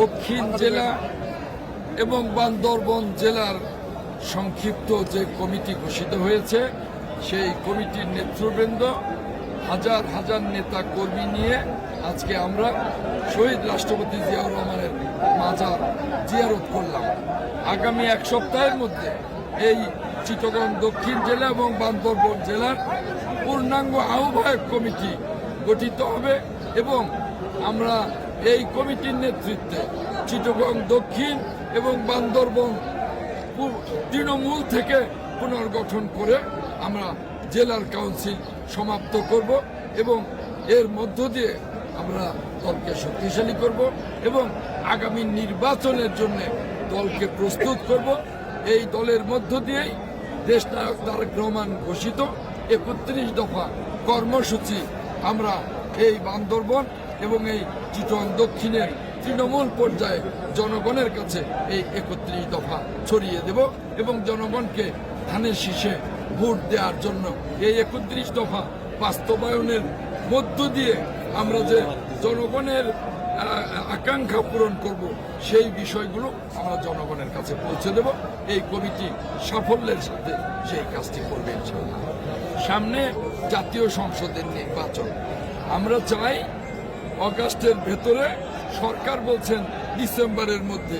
দক্ষিণ জেলা এবং বান্দরবন জেলার সংক্ষিপ্ত যে কমিটি ঘোষিত হয়েছে, সেই কমিটির নেতৃবৃন্দ হাজার হাজার নেতা কর্মী নিয়ে আজকে আমরা শহীদ রাষ্ট্রপতি জিয়াউর রহমানের মাজার জিয়ারত করলাম। আগামী এক সপ্তাহের মধ্যে এই চিটগং দক্ষিণ জেলা এবং বান্দরবন জেলার পূর্ণাঙ্গ আহ্বায়ক কমিটি গঠিত হবে এবং আমরা এই কমিটির নেতৃত্বে চিটগং দক্ষিণ এবং বান্দরবন তৃণমূল থেকে পুনর্গঠন করে আমরা জেলার কাউন্সিল সমাপ্ত করব এবং এর মধ্য দিয়ে আমরা দলকে শক্তিশালী করব এবং আগামী নির্বাচনের জন্য দলকে প্রস্তুত করব। এই দলের মধ্য দিয়েই দেশ নায়ক তারেক রহমান ঘোষিত একত্রিশ দফা কর্মসূচি আমরা এই বান্দরবন এবং এই চিটন দক্ষিণের তৃণমূল পর্যায়ে জনগণের কাছে এই একত্রিশ দফা ছড়িয়ে দেব এবং জনগণকে ধানের শীষে ভোট দেওয়ার জন্য এই একত্রিশ দফা বাস্তবায়নের মধ্য দিয়ে আমরা যে জনগণের আকাঙ্ক্ষা পূরণ করব, সেই বিষয়গুলো আমরা জনগণের কাছে পৌঁছে দেব। এই কমিটি সাফল্যের সাথে সেই কাজটি করবে সামনে জাতীয় সংসদের নির্বাচন। আমরা চাই অগাস্টের ভেতরে সরকার বলছেন ডিসেম্বরের মধ্যে,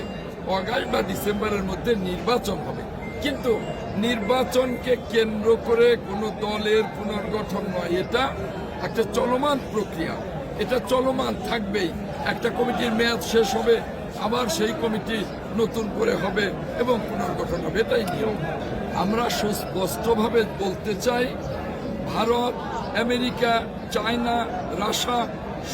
অগাস্ট বা ডিসেম্বরের মধ্যে নির্বাচন হবে। কিন্তু নির্বাচনকে কেন্দ্র করে কোনো দলের পুনর্গঠন নয়, এটা একটা চলমান প্রক্রিয়া। এটা চলমান থাকবেই। একটা কমিটির মেয়াদ শেষ হবে, আবার সেই কমিটি নতুন করে হবে এবং পুনর্গঠন হবে, এটাই নিয়ম। আমরা সুস্পষ্টভাবে বলতে চাই, ভারত, আমেরিকা, চায়না, রাশিয়া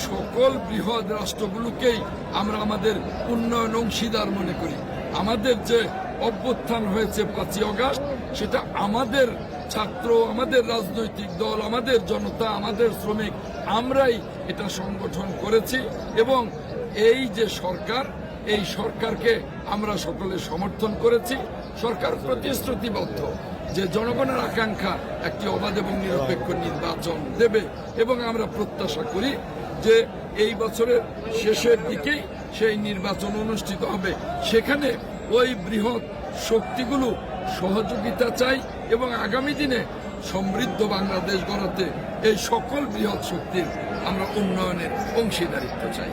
সকল বৃহৎ রাষ্ট্রগুলোকেই আমরা আমাদের উন্নয়ন অংশীদার মনে করি। আমাদের যে অভ্যুত্থান হয়েছে পাঁচই অগাস্ট, সেটা আমাদের ছাত্র, আমাদের রাজনৈতিক দল, আমাদের জনতা, আমাদের শ্রমিক, আমরাই এটা সংগঠন করেছি এবং এই যে সরকার, এই সরকারকে আমরা সকলে সমর্থন করেছি। সরকার প্রতিশ্রুতিবদ্ধ যে জনগণের আকাঙ্ক্ষা একটি অবাধ এবং নিরপেক্ষ নির্বাচন দেবে এবং আমরা প্রত্যাশা করি যে এই বছরের শেষের দিকেই সেই নির্বাচন অনুষ্ঠিত হবে। সেখানে ওই বৃহৎ শক্তিগুলো সহযোগিতা চাই এবং আগামী দিনে সমৃদ্ধ বাংলাদেশ গড়াতে এই সকল বৃহৎ শক্তির আমরা উন্নয়নের অংশীদারিত্ব চাই।